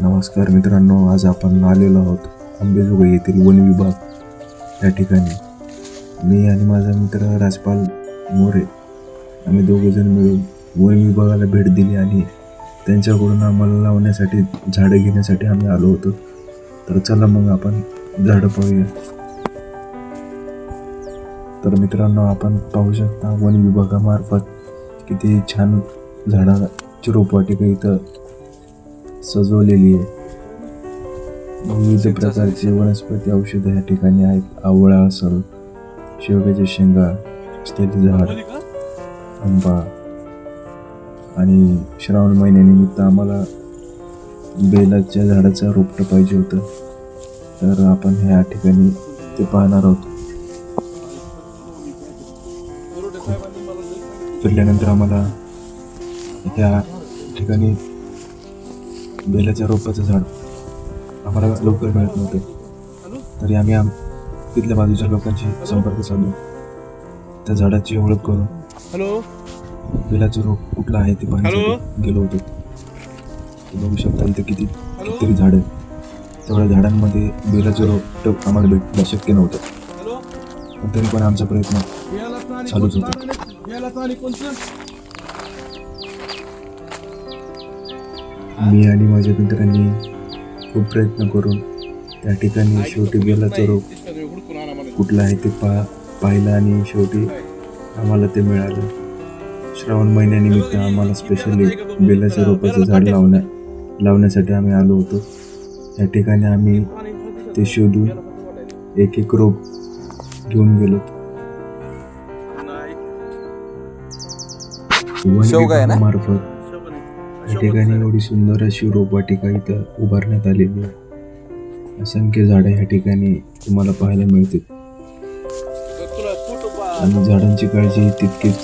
नमस्कार मित्रांनो आज आपण आलेलो आहोत अंबेजोगाई येथील वन विभाग. या ठिकाणी मी आणि माझा मित्र राजपाल मोरे आम्ही दोघंजण मिळून वन विभागाला भेट दिली आणि त्यांच्याकडून आम्हाला लावण्यासाठी झाडं घेण्यासाठी आम्ही आलो होतो. तर चला मग आपण झाडं पाहूया. तर मित्रांनो आपण पाहू शकता वन विभागामार्फत किती छान झाडाची रोपवाटिका इथं सजवलेली आहे. विविध प्रकारचे वनस्पती औषधं या ठिकाणी आहेत. आवळा असेल शेवग्याच्या शेंगा असलेले झाड आंबा आणि श्रावण महिन्यानिमित्त आम्हाला बेलाच्या झाडाचं रोपटं पाहिजे होतं. तर आपण ह्या ठिकाणी ते पाहणार आहोत. फिरल्यानंतर आम्हाला त्या ठिकाणी बेलाच्या रोपाचं झाड. आम्हाला लवकर मिळत नव्हतं. तरी आम्ही आम तिथल्या बाजूच्या लोकांशी संपर्क साधून त्या झाडाची ओळख करून हॅलो? बेलाचं रोप कुठलं आहे ते पाहण्यासाठी गेलो होतो. ते बघू शकता इथे किती कितीतरी झाडं आहेत. तेवढ्या झाडांमध्ये बेलाचं रोप आम्हाला भेटणं शक्य नव्हतं. पण तरी पण आमचा प्रयत्न चालूच होता. मी आणि माझ्या मित्रांनी खूप प्रयत्न करून त्या ठिकाणी शेवटी बेलाचं मला कुठलं आहे ते पा पाहिलं आणि शेवटी आम्हाला ते मिळालं. श्रावण महिन्यानिमित्त आम्हाला स्पेशली बेलाच्या रोपाचं झाड लावण्या लावण्यासाठी आम्ही आलो होतो. या ठिकाणी आम्ही ते शोधून एक एक रोप घेऊन गेलो शेवगा आहे ना? मार्फत या ठिकाणी एवढी सुंदर अशी रोपवाटिका इथं उभारण्यात आलेली आहे. असंख्य झाडं ह्या ठिकाणी तुम्हाला पाहायला मिळतील. आणि झाडांची काळजी तितकीच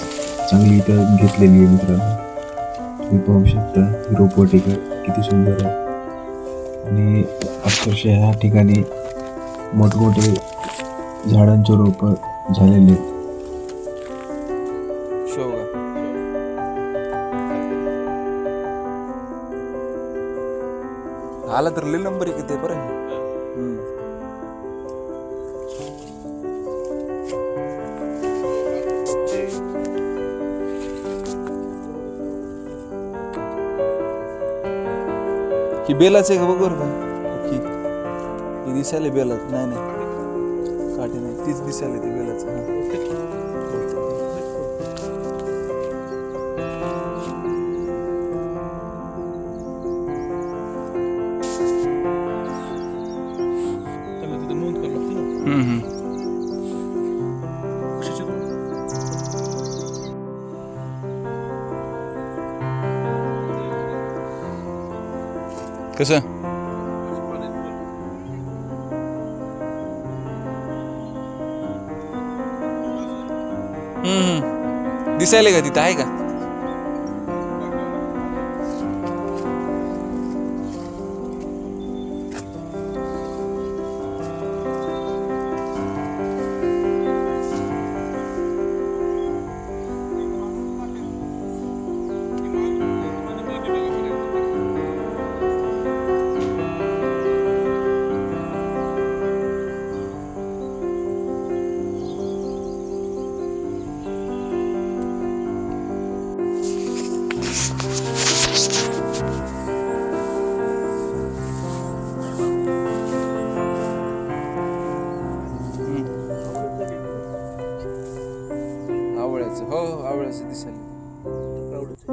चांगली इथं घेतलेली आहे मित्रांनो. तुम्ही पाहू शकता ही रोपवाटिका किती सुंदर आहे. आणि अक्षरशः ह्या ठिकाणी मोठमोठे झाडांचे रोपं झालेले आहेत. आला तर लिहिलं नंबर आहे किती बरं. आहे. हम्म. ही बेलाच आहे का बघ बरं का? ही ही दिसायला बेलाच. नाही नाही. काठी नाही. तीच दिसायला ती बेलाच. हा. कसं? हम्म हम्म. दिसायला का तिथं? आहे का? आवळ्याचं हो, हो आवळ्याचं दिसायला आवडत